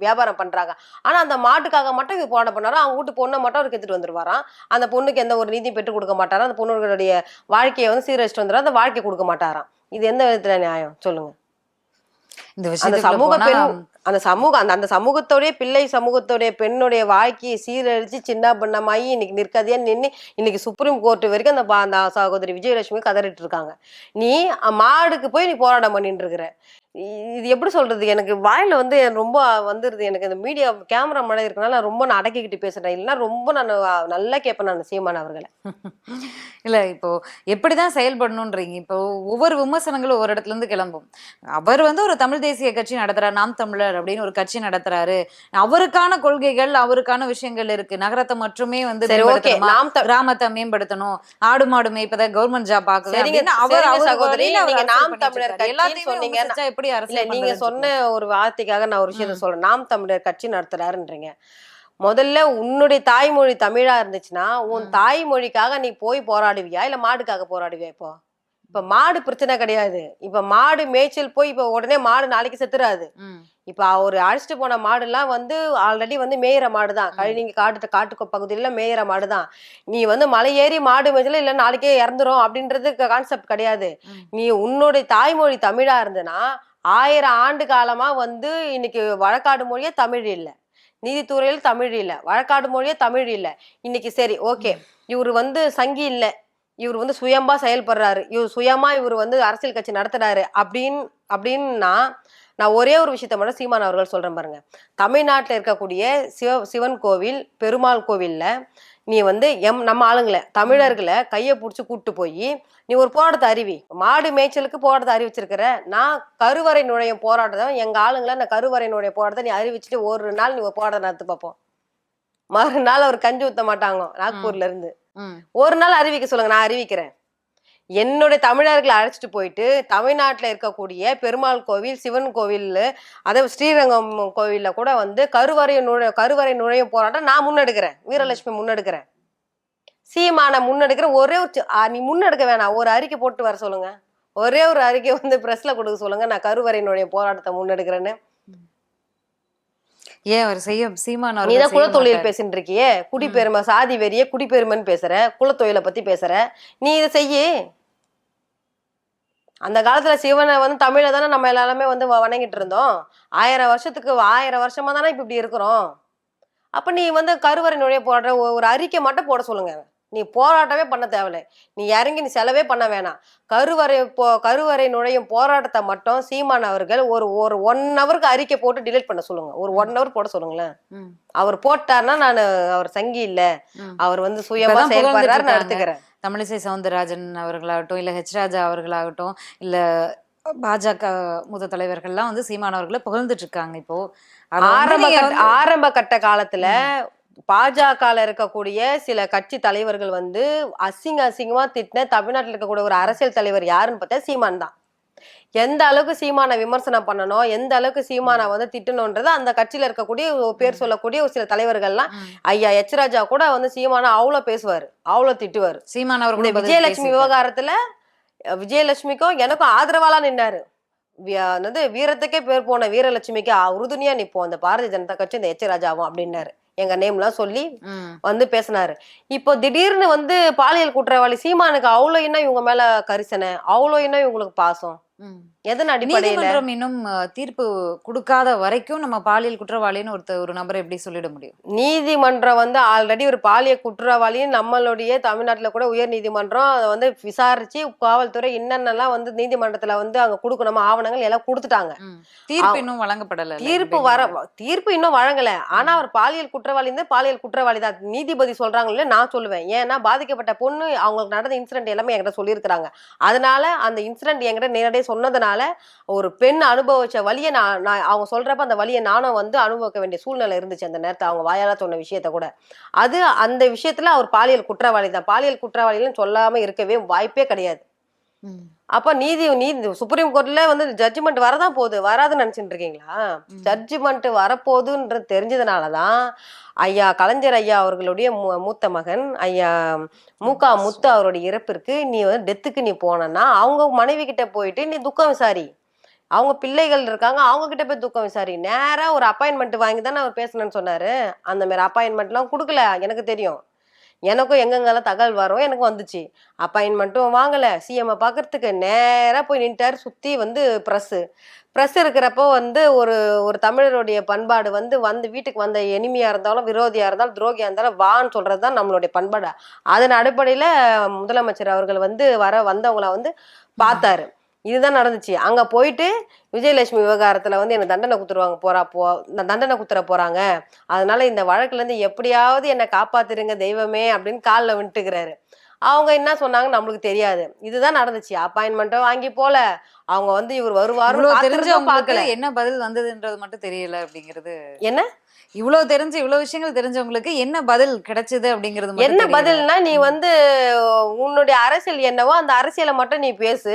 வியாபாரம் பண்றாங்க. ஆனா அந்த மாட்டுக்காக மட்டும் இது போட பண்ணாரோ? அவங்க வீட்டு பொண்ணை மட்டும் அவர் எடுத்துட்டு வந்துருவாராம்? அந்த பொண்ணுக்கு எந்த ஒரு நீதியும் பெற்றுக் கொடுக்க மாட்டாராம் அந்த பொண்ணுடைய வாழ்க்கையை வந்து சீரழிச்சிட்டு வந்துடும் அந்த வாழ்க்கை கொடுக்க மாட்டாராம். இது எந்த விதத்துல நியாயம்? சொல்லுங்க. இந்த விஷயத்துக்குள்ள சமூக பெண் அந்த சமூகம் அந்த அந்த சமூகத்தோடைய பிள்ளை சமூகத்தோடைய பெண்ணுடைய வாழ்க்கையை சீரழிச்சு சின்ன பண்ணமாயி இன்னைக்கு நிற்காதியா நின்று இன்னைக்கு சுப்ரீம் கோர்ட் வரைக்கும் அந்த அந்த சகோதரி விஜயலட்சுமி கதறிட்டு இருக்காங்க. நீ மாடுக்கு போய் நீ போராட்டம் பண்ணிட்டு இருக்கிற. இது எப்படி சொல்றது? எனக்கு வாயில வந்து ரொம்ப வந்துருது. எனக்கு இந்த மீடியா கேமரா மழை இருக்கனால ரொம்ப நான் அடக்கிக்கிட்டு பேசுறேன். இல்லைன்னா ரொம்ப நான் நல்லா கேட்பேன் நான் சீமான் அவர்களை. இல்ல இப்போ எப்படிதான் செயல்படணும்ன்றீங்க இப்போ ஒவ்வொரு விமர்சனங்களும் ஒரு இடத்துல இருந்து கிளம்பும். அவர் வந்து ஒரு தமிழ் தேசிய கட்சி நடத்துறாரு நாம் தமிழர் அப்படின்னு ஒரு கட்சி நடத்துறாரு. அவருக்கான கொள்கைகள் அவருக்கான விஷயங்கள் இருக்கு. நகரத்தை மட்டுமே வந்து கிராமத்தை மேம்படுத்தணும். ஆடு மாடு மேய்ப்பதை கவர்மெண்ட் ஜாப் அப்படின்னு அவர் சகோதரி, நீங்க நாம் தமிழர் எல்லாத்தையுமே சொன்னீங்க. எப்படி அரசியல் நீங்க சொன்ன ஒரு வார்த்தைக்காக நான் ஒரு விஷயத்த. சொல்றேன். நாம் தமிழர் கட்சி நடத்துறாருன்றீங்க. முதல்ல உன்னுடைய தாய்மொழி தமிழா இருந்துச்சுன்னா உன். தாய்மொழிக்காக நீ போய் போராடுவியா? இல்ல மாடுக்காக போராடுவியா இப்போ? இப்ப மாடு பிரச்சனை கிடையாது. இப்ப மாடு மேய்ச்சல் போய் இப்ப உடனே மாடு நாளைக்கு செத்துறாது. இப்ப அவர் அழைச்சிட்டு போன மாடுலாம் வந்து ஆல்ரெடி வந்து மேயிற மாடு தான் ம். கழினிங்க காட்டு காட்டு பகுதியில மேயிற மாடு தான் நீ வந்து மலை ஏறி மாடு மேய்ச்சல இல்ல நாளைக்கே இறந்துரும் அப்படின்றது கான்செப்ட் கிடையாது. நீ உன்னுடைய தாய்மொழி தமிழா இருந்தனா ஆயிரம் ஆண்டு காலமா வந்து இன்னைக்கு வழக்காடு மொழியே தமிழ் இல்ல. நீதித்துறையில் தமிழ் இல்ல. வழக்காடு மொழியே தமிழ் இல்ல. இன்னைக்கு சரி ஓகே. இவர் வந்து சங்கி இல்ல. இவர் வந்து சுயம்பா செயல்படுறாரு. இவர் சுயமா இவர் வந்து அரசியல் கட்சி நடத்துறாரு. அப்படின்னு அப்படின்னா நான் ஒரே ஒரு விஷயத்த மட்டும் சீமான் அவர்கள் சொல்றேன் பாருங்க. தமிழ்நாட்டில் இருக்கக்கூடிய சிவ சிவன் கோவில் பெருமாள் கோவில்ல நீ வந்து எம் நம்ம ஆளுங்களை தமிழர்களை கையை பிடிச்சி கூப்பிட்டு போய் நீ ஒரு போராட்டத்தை அறிவி. மாடு மேய்ச்சலுக்கு போராட்டத்தை அறிவிச்சிருக்கிற. நான் கருவறை நுழைய போராட்டத்தை எங்க ஆளுங்களை நான் கருவறை நுழைய போராட்டத்தை நீ அறிவிச்சுட்டு ஒரு நாள் நீ ஒரு போராட்டம் நடத்து பார்ப்போம். மறுநாள் அவர் கஞ்சி ஊத்த மாட்டாங்க நாக்பூர்ல இருந்து. ஒரு நாள் அறிவிக்க சொல்லுங்க நான் அறிவிக்கிறேன். என்னுடைய தமிழர்களை அழைச்சிட்டு போயிட்டு தமிழ்நாட்டில் இருக்கக்கூடிய பெருமாள் கோவில் சிவன் கோவில் அதாவது ஸ்ரீரங்கம் கோவிலில் கூட வந்து கருவறை நுழை கருவறை நுழையும் போராட்டம் நான் முன்னெடுக்கிறேன். வீரலட்சுமி முன்னெடுக்கிறேன். சீமான முன்னெடுக்கிற ஒரே ஒரு நீ முன்னெடுக்க வேணாம். ஒரு அறிக்கை போட்டு வர சொல்லுங்க. ஒரே ஒரு அறிக்கை வந்து பிரஸ்ல கொடுக்க சொல்லுங்க. நான் கருவறை நுழைய போராட்டத்தை முன்னெடுக்கிறேன்னு. ஏன் அவர் செய்ய சீமான் நீ தான் குலத்தொழில்? பேசிட்டு இருக்கியே குடிப்பெருமை சாதி வெறிய குடிப்பெருமைன்னு பேசுற குலத்தொழிலை பத்தி பேசுற. நீ இதை செய்யி. அந்த காலத்துல சிவனை வந்து தமிழை தானே நம்ம எல்லாருமே வந்து வ- வணங்கிட்டு இருந்தோம். ஆயிரம் வருஷத்துக்கு ஆயிரம் வருஷமா தானே இப்ப இப்படி இருக்கிறோம். அப்ப நீ வந்து கருவறை நுழைய ஒ- ஒரு அறிக்கை மட்டும் போட சொல்லுங்க. நீ போராட்டமே பண்ண தேவையில்ல. நீ இறங்கி நீ செலவே பண்ண வேணாம். கருவறை போ கருவறை நுழையும் போராட்டத்தை மட்டும் சீமான் அவர்கள் ஒரு ஒரு ஒன் ஹவருக்கு அறிக்கை போட்டு டிலீட் பண்ண சொல்லுங்க. ஒரு ஒன் ஹவர் போட சொல்லுங்களேன். அவர் போட்டார்னா நான் அவர் சங்கி இல்ல. அவர் வந்து சுயமா செயல்படுறாரு நான் எடுத்துக்கிறேன். தமிழிசை சவுந்தரராஜன் அவர்களாகட்டும் இல்ல ஹெச் ராஜா அவர்களாகட்டும் இல்ல பாஜக மூத்த தலைவர்கள்லாம் வந்து சீமானவர்களை புகழ்ந்துட்டு இருக்காங்க இப்போ. ஆரம்ப ஆரம்ப கட்ட காலத்துல பாஜகல இருக்கக்கூடிய சில கட்சி தலைவர்கள் வந்து அசிங்க அசிங்கமா திட்டின தமிழ்நாட்டுல இருக்கக்கூடிய ஒரு அரசியல் தலைவர் யாருன்னு பார்த்தா சீமான் தான். எந்த அளவுக்கு சீமானை விமர்சனம் பண்ணணும் எந்த அளவுக்கு சீமானை வந்து திட்டணும்ன்றது அந்த கட்சியில இருக்கக்கூடிய பேர் சொல்லக்கூடிய ஒரு சில தலைவர்கள்லாம். ஐயா எச் ராஜா கூட வந்து சீமானை அவ்வளோ பேசுவாரு அவ்வளோ திட்டுவாரு. சீமான் பதில் விஜயலட்சுமி. விவகாரத்துல விஜயலட்சுமிக்கும் எனக்கும் ஆதரவாலாம் நின்னாரு. என்னது வீரத்துக்கே பேர் போன வீரலட்சுமிக்கு உறுதுணையா நிப்போம் அந்த பாரதிய ஜனதா கட்சி இந்த எச் ராஜாவும் அப்படின்னாரு. எங்க நேம்லாம் சொல்லி. வந்து பேசினாரு இப்போ திடீர்னு வந்து பாலியல் குற்றவாளி சீமானுக்கு அவ்வளோ இன்னும் இவங்க மேல கரிசனை அவ்வளோ இன்னும் இவங்களுக்கு பாசம். எதன் அடிப்படையில? இன்னும் தீர்ப்பு கொடுக்காத வரைக்கும் நம்ம பாலியல் குற்றவாளின்னு ஒருத்தர் ஒரு நபரை எப்படி சொல்லிட முடியும்? நீதிமன்றம் வந்து ஆல்ரெடி ஒரு பாலியல் குற்றவாளியும் நம்மளுடைய தமிழ்நாட்டுல கூட உயர் நீதிமன்றம் அதை வந்து விசாரிச்சு காவல்துறை என்னென்னலாம் வந்து நீதிமன்றத்துல வந்து அங்க கொடுக்கணுமோ ஆவணங்கள் எல்லாம் கொடுத்துட்டாங்க. தீர்ப்பு இன்னும் வழங்கப்படல தீர்ப்பு வர தீர்ப்பு இன்னும் வழங்கல. ஆனா அவர் பாலியல் குற்றவாளி பாலியல் குற்றவாளி தான். நீதிபதி சொல்றாங்களே நான் சொல்லுவேன். ஏன்னா பாதிக்கப்பட்ட பொண்ணு அவங்களுக்கு நடந்த இன்சிடென்ட் எல்லாமே என்கிட்ட சொல்லியிருக்கிறாங்க. அதனால அந்த இன்சிடென்ட் என்கிட்ட நேரடியாக சொன்னதுனால அதனால ஒரு பெண் அனுபவிச்ச வழியை நான் நான் அவங்க சொல்றப்ப அந்த வழியை நானும் வந்து அனுபவிக்க வேண்டிய சூழ்நிலை இருந்துச்சு அந்த நேரத்தை அவங்க வாயால சொன்ன விஷயத்த கூட. அது அந்த விஷயத்துல அவர் பாலியல் குற்றவாளி தான். பாலியல் குற்றவாளின்னு சொல்லாம இருக்கவே வாய்ப்பே கிடையாது. அப்ப நீதி நீதி சுப்ரீம் கோர்ட்ல வந்து ஜட்ஜ்மெண்ட் வரதான் போகுது. வராதுன்னு நினைச்சிட்டு இருக்கீங்களா. ஜட்ஜ்மெண்ட் வரப்போகுதுன்றது தெரிஞ்சதுனாலதான் ஐயா கலைஞர் ஐயா அவர்களுடைய மூத்த மகன் ஐயா மூகா முத்து அவருடைய இறப்பிற்கு நீ வந்து டெத்துக்கு நீ போனன்னா அவங்க மனைவி கிட்ட போயிட்டு நீ துக்கம் விசாரி. அவங்க பிள்ளைகள் இருக்காங்க அவங்க கிட்ட போய் துக்கம் விசாரி. நேரா ஒரு அப்பாயின்மெண்ட் வாங்கி தானே அவர் பேசணும்னு சொன்னாரு. அந்த மாதிரி அப்பாயின்மெண்ட்லாம் கொடுக்கல எனக்கு தெரியும். எனக்கும் எங்கெங்கெல்லாம் தகவல் வரும் எனக்கு வந்துச்சு. அப்பாயின்மெண்ட்டும் வாங்கலை. சிஎம்ஐ பார்க்கறதுக்கு நேராக போய் நின்ட்டார் சுற்றி வந்து ப்ரெஸ்ஸு ப்ரெஸ் இருக்கிறப்போ வந்து ஒரு ஒரு தமிழருடைய பண்பாடு வந்து வந்து வீட்டுக்கு வந்த எனிமியாக இருந்தாலும் விரோதியாக இருந்தாலும் துரோகியாக இருந்தாலும் வான்னு சொல்கிறது தான் நம்மளுடைய பண்பாடு. அதன் அடிப்படையில் முதலமைச்சர் அவர்கள் வந்து வர வந்தவங்கள வந்து பார்த்தாரு. இதுதான் நடந்துச்சு. அங்கே போயிட்டு விஜயலட்சுமி விவகாரத்தில் வந்து எனக்கு தண்டனை குத்துருவாங்க. போறா போ தண்டனை குத்துற போகிறாங்க அதனால இந்த வழக்குலேருந்து எப்படியாவது என்னை காப்பாத்துருங்க தெய்வமே அப்படின்னு காலில் விட்டுக்கிறாரு. அவங்க என்ன சொன்னாங்க நம்மளுக்கு தெரியாது. இதுதான் நடந்துச்சு. அப்பாயின்மெண்ட்டும் வாங்கி போல. அவங்க வந்து இவர் வருவாரு தெரிஞ்ச என்ன பதில் வந்ததுன்றது மட்டும் தெரியல அப்படிங்கிறது. என்ன? இவ்வளவு தெரிஞ்சு இவ்வளவு விஷயங்கள் தெரிஞ்சவங்களுக்கு என்ன பதில் கிடைச்சது அப்படிங்கிறது என்ன. பதில்னா நீ வந்து உன்னுடைய அரசியல் என்னவோ அந்த அரசியலை மட்டும் நீ பேசு.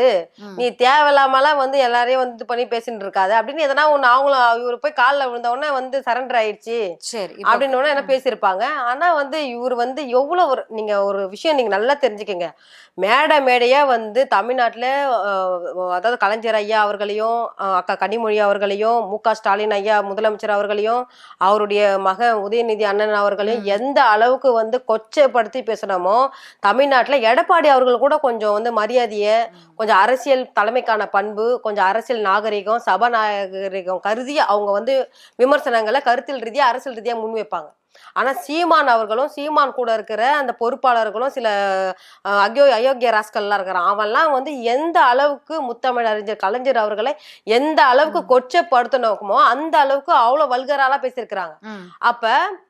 நீ தேவையில்லாமலாம் வந்து எல்லாரையும் வந்து பண்ணி பேசிட்டு இருக்காது. அப்படின்னு எதனா ஒண்ணு அவங்களும் இவர் போய் காலில் விழுந்த உடனே வந்து சரண்டர் ஆயிடுச்சு சரி அப்படின்னு உடனே என்ன பேசியிருப்பாங்க. ஆனா வந்து இவர் வந்து எவ்வளவு ஒரு நீங்க ஒரு விஷயம் நீங்க நல்லா தெரிஞ்சுக்கங்க. மேடை மேடையா வந்து தமிழ்நாட்டுல அதாவது கலைஞர் ஐயா அவர்களையும் அக்கா கனிமொழி அவர்களையும் மு க ஸ்டாலின் ஐயா முதலமைச்சர் அவர்களையும் அவருடைய மகன் உதயநிதி அண்ணன் அவர்களையும் எந்த அளவுக்கு வந்து கொச்சைப்படுத்தி பேசணுமோ தமிழ்நாட்டுல எடப்பாடி அவர்கள் கூட கொஞ்சம் வந்து மரியாதையை கொஞ்சம் அரசியல் தலைமைக்கான பண்பு கொஞ்சம் அரசியல் நாகரிகம் சபாநாயகரிகம் கருதி அவங்க வந்து விமர்சனங்களை கருத்தில் ரீதியா அரசியல் ரீதியா முன்வைப்பாங்க. ஆனா சீமான் அவர்களும் சீமான் கூட இருக்கிற அந்த பொறுப்பாளர்களும் சில அக்யோ அயோக்கிய ராஸ்கல்லாம் இருக்கிறான். அவன்லாம் வந்து எந்த அளவுக்கு முத்தமிழ் அறிஞர் கலைஞர் அவர்களை எந்த அளவுக்கு கொச்சைப்படுத்தணுமோ அந்த அளவுக்கு அவ்வளவு வல்கராலா பேசியிருக்கிறாங்க. அப்ப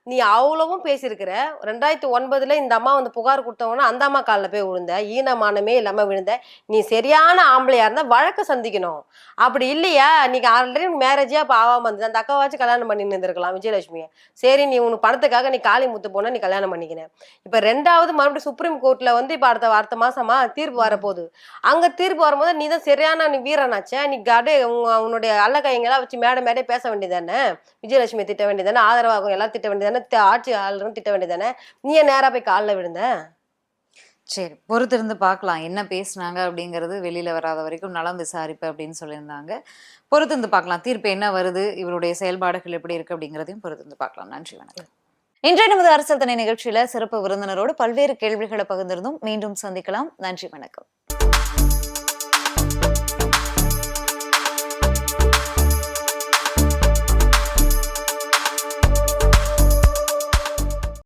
நீ அவ்வளவும் பேசியிருக்கிற. ரெண்டாயிரத்தி ஒன்பதுல இந்த அம்மா வந்து புகார் கொடுத்தவொன்னே அந்த அம்மா காலில் போய் விழுந்த. ஈனமானமே இல்லாம விழுந்த. நீ சரியான ஆம்பளையா இருந்தா வழக்கு சந்திக்கணும். அப்படி இல்லையா? நீங்க ஆல்ரெடி மேரேஜே அப்ப ஆகாம இருந்தது. அந்த அக்காவாச்சும் கல்யாணம் பண்ணி இருந்திருக்கலாம் விஜயலட்சுமியை. சரி நீ உனக்கு பணத்துக்காக நீ காளி முத்து போனா நீ கல்யாணம் பண்ணிக்கின. இப்ப ரெண்டாவது மறுபடியும் சுப்ரீம் கோர்ட்ல வந்து இப்ப அடுத்த அடுத்த மாசமா தீர்ப்பு வரப்போகுது. அங்க தீர்ப்பு வரும்போது நீ தான் சரியான நீ வீரனாச்சே. நீ கடை உன்னுடைய அல்ல கைங்கெல்லாம் வச்சு மேடை மேடை பேச வேண்டியதானே விஜயலட்சுமி திட்ட வேண்டியதானே ஆதரவாகும் எல்லாம் திட்ட வேண்டியதானே தானே ஆட்சி ஆளுநரும் திட்ட வேண்டியதானே நீ ஏன் போய் காலில் விழுந்த? சரி பொறுத்திருந்து பார்க்கலாம். என்ன பேசுனாங்க அப்படிங்கிறது வெளியில வராத வரைக்கும் நலம் விசாரிப்பு அப்படின்னு சொல்லியிருந்தாங்க. பொறுத்திருந்து பார்க்கலாம். தீர்ப்பு என்ன வருது? இவருடைய செயல்பாடுகள் எப்படி இருக்கு அப்படிங்கிறதையும் பொறுத்திருந்து பார்க்கலாம். நன்றி வணக்கம். இன்றைய நமது அரசியல் தனி நிகழ்ச்சியில சிறப்பு விருந்தினரோடு பல்வேறு கேள்விகளை பகிர்ந்திருந்தும். மீண்டும் சந்திக்கலாம். நன்றி வணக்கம்.